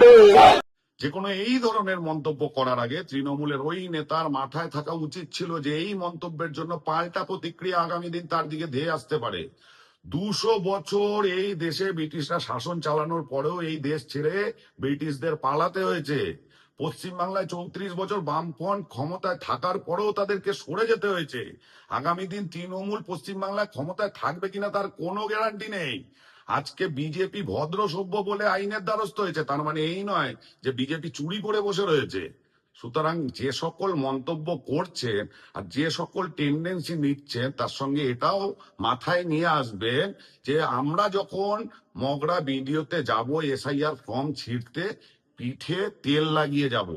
চলবে যে কোনো এই ধরনের মন্তব্য করার আগে তৃণমূলের ওই নেতার মাথায় থাকা উচিত ছিল যে এই মন্তব্যের জন্য পাল্টা প্রতিক্রিয়া আগামী দিন তার দিকে ধেয়ে আসতে পারে। দুশো বছর এই দেশে ব্রিটিশরা শাসন চালানোর পরেও এই দেশ ছেড়ে ব্রিটিশদের পালাতে হয়েছে। পশ্চিমবাংলায় চৌত্রিশ বছর বামফ্রন্ট ক্ষমতায় থাকার পরেও তাদেরকে সরে যেতে হয়েছে। আগামী দিন তৃণমূল পশ্চিমবাংলায় ক্ষমতায় থাকবে কিনা তার কোনো গ্যারান্টি নেই। আজকে বিজেপি ভদ্র সভ্য বলে আইনের দ্বারস্থ হয়েছে। তার মানে এই নয় যে বিজেপি চুরি করে বসে রয়েছে। সুতরাং যে সকল মন্তব্য করছেন আর যে সকল টেন্ডেন্সি নিচ্ছেন, তার সঙ্গে এটাও মাথায় নিয়ে আসবেন যে আমরা যখন মগরা ভিডিওতে যাব, এসআইআর ফর্ম ছিঁড়তে, পিঠে তেল লাগিয়ে যাব।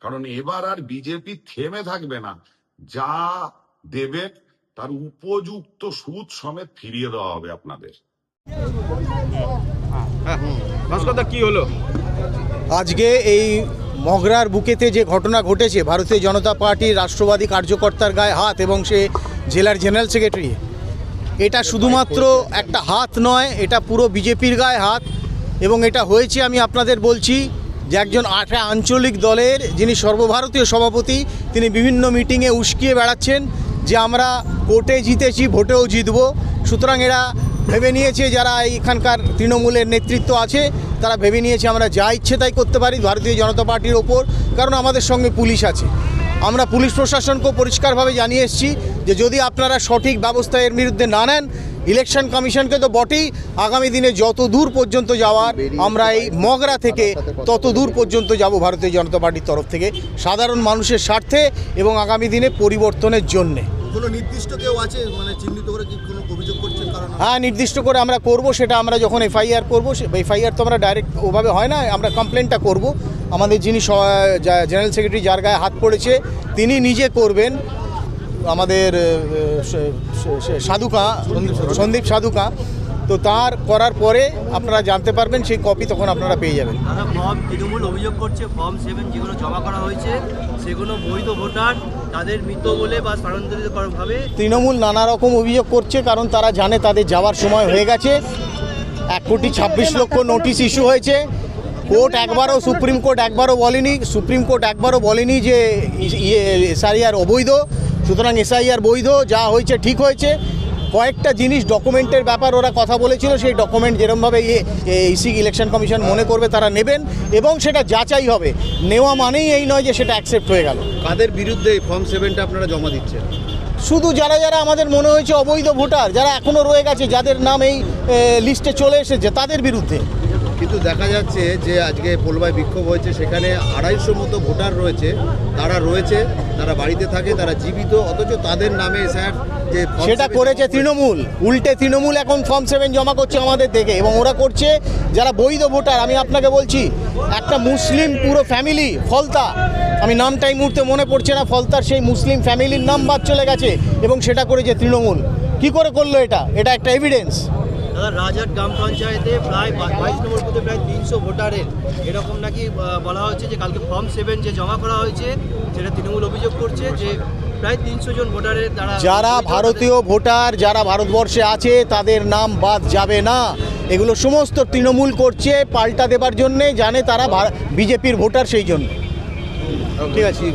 কারণ এবার আর বিজেপি থেমে থাকবে না। যা দেবেন, তার উপযুক্ত সুদ সমেত ফিরিয়ে দেওয়া হবে আপনাদের। আজকে এই মগরার বুকেতে যে ঘটনা ঘটেছে, ভারতীয় জনতা পার্টির রাষ্ট্রবাদী কার্যকর্তার গায়ে হাত এবং সে জেলার জেনারেল সেক্রেটারি, এটা শুধুমাত্র একটা হাত নয়, এটা পুরো বিজেপির গায়ে হাত এবং এটা হয়েছে আমি আপনাদের বলছি যে একজন আঠা আঞ্চলিক দলের যিনি সর্বভারতীয় সভাপতি, তিনি বিভিন্ন মিটিংয়ে উস্কিয়ে বেড়াচ্ছেন যে আমরা কোর্টে জিতেছি, ভোটেও জিতব। সুতরাং এরা ভেবে নিয়েছে যারা এখানকার তৃণমূলের নেতৃত্ব আছে, তারা ভেবে নিয়েছে আমরা যা ইচ্ছে তাই করতে পারি ভারতীয় জনতা পার্টির ওপর, কারণ আমাদের সঙ্গে পুলিশ আছে। আমরা পুলিশ প্রশাসনকেও পরিষ্কারভাবে জানিয়ে এসেছি যে যদি আপনারা সঠিক ব্যবস্থা এর বিরুদ্ধে না নেন, ইলেকশন কমিশনকে তো বটেই, আগামী দিনে যত দূর পর্যন্ত যাওয়ার আমরা এই মগরা থেকে তত দূর পর্যন্ত যাব ভারতীয় জনতা পার্টির তরফ থেকে, সাধারণ মানুষের স্বার্থে এবং আগামী দিনে পরিবর্তনের জন্যে। কোনো নির্দিষ্ট কেউ আছে মানে চিহ্নিত করে কি কোনো অভিযোগ কারণ হ্যাঁ নির্দিষ্ট করে আমরা করব, সেটা আমরা যখন এফআইআর করব এফআইআর তো আমরা ডাইরেক্ট ওভাবে হয় না, আমরা কমপ্লেনটা করব। আমাদের যিনি জেনারেল সেক্রেটারি যার গায়ে হাত পড়েছে, তিনি নিজে করবেন আমাদের সাধুকা, সন্দীপ সাধুকা। তো তার করার পরে আপনারা জানতে পারবেন সেই কপি তখন আপনারা পেয়ে যাবেন। ফর্ম তৃণমূল অভিযোগ করছে ফর্ম সেভেন যেগুলো জমা করা হয়েছে সেগুলো বৈধ ভোটার তাদের মৃত বলে বা স্থানান্তরিত করা ভাবে তৃণমূল নানা রকম অভিযোগ করছে কারণ তারা জানে তাদের যাওয়ার সময় হয়ে গেছে। এক কোটি ছাব্বিশ লক্ষ নোটিশ ইস্যু হয়েছে। কোর্ট একবারও সুপ্রিম কোর্ট একবারও বলেনি সুপ্রিম কোর্ট একবারও বলেনি যে এসআইআর অবৈধ। সুতরাং এসআইআর বৈধ যা হয়েছে ঠিক হয়েছে। কয়েকটা জিনিস ডকুমেন্টের ব্যাপার ওরা কথা বলেছিল সেই ডকুমেন্ট যেরমভাবে ইয়ে ইসি ইলেকশন কমিশন মনে করবে তারা নেবেন এবং সেটা যাচাই হবে। নেওয়া মানেই এই নয় যে সেটা অ্যাকসেপ্ট হয়ে গেল। কাদের বিরুদ্ধে এই ফর্ম সেভেনটা আপনারা জমা দিচ্ছেন? শুধু যারা যারা আমাদের মনে হয়েছে অবৈধ ভোটার যারা এখনও রয়ে গেছে যাদের নাম এই লিস্টে চলে এসেছে তাদের বিরুদ্ধে। কিন্তু দেখা যাচ্ছে যে আজকে পোলবায় বিক্ষোভ হয়েছে সেখানে আড়াইশো মতো ভোটার রয়েছে তারা রয়েছে তারা বাড়িতে থাকে তারা জীবিত অথচ তাদের নামে স্যার যে সেটা করেছে তৃণমূল উল্টে তৃণমূল এখন ফর্ম সেভেন জমা করছে আমাদের থেকে এবং ওরা করছে যারা বৈধ ভোটার আমি আপনাকে বলছি একটা মুসলিম পুরো ফ্যামিলি ফলতা আমি নামটা এই মুহূর্তে মনে পড়ছে না ফলতার সেই মুসলিম ফ্যামিলির নাম বাদ চলে গেছে এবং সেটা করেছে তৃণমূল। কি করে করল এটা? এটা একটা এভিডেন্স দাদা রাজহাট গ্রাম পঞ্চায়েতে প্রায় বাইশ নম্বর বুথে প্রায় তিনশো ভোটারের এরকম নাকি বলা হচ্ছে যে কালকে ফর্ম সেভেন যে জমা করা হয়েছে সেটা তৃণমূল অভিযোগ করছে যে প্রায় তিনশো জন ভোটারের তারা যারা ভারতীয় ভোটার যারা ভারতবর্ষে আছে তাদের নাম বাদ যাবে না। এগুলো সমস্ত তৃণমূল করছে পাল্টা দেবার জন্যে জানে তারা বিজেপির ভোটার সেই জন্য। ঠিক আছে।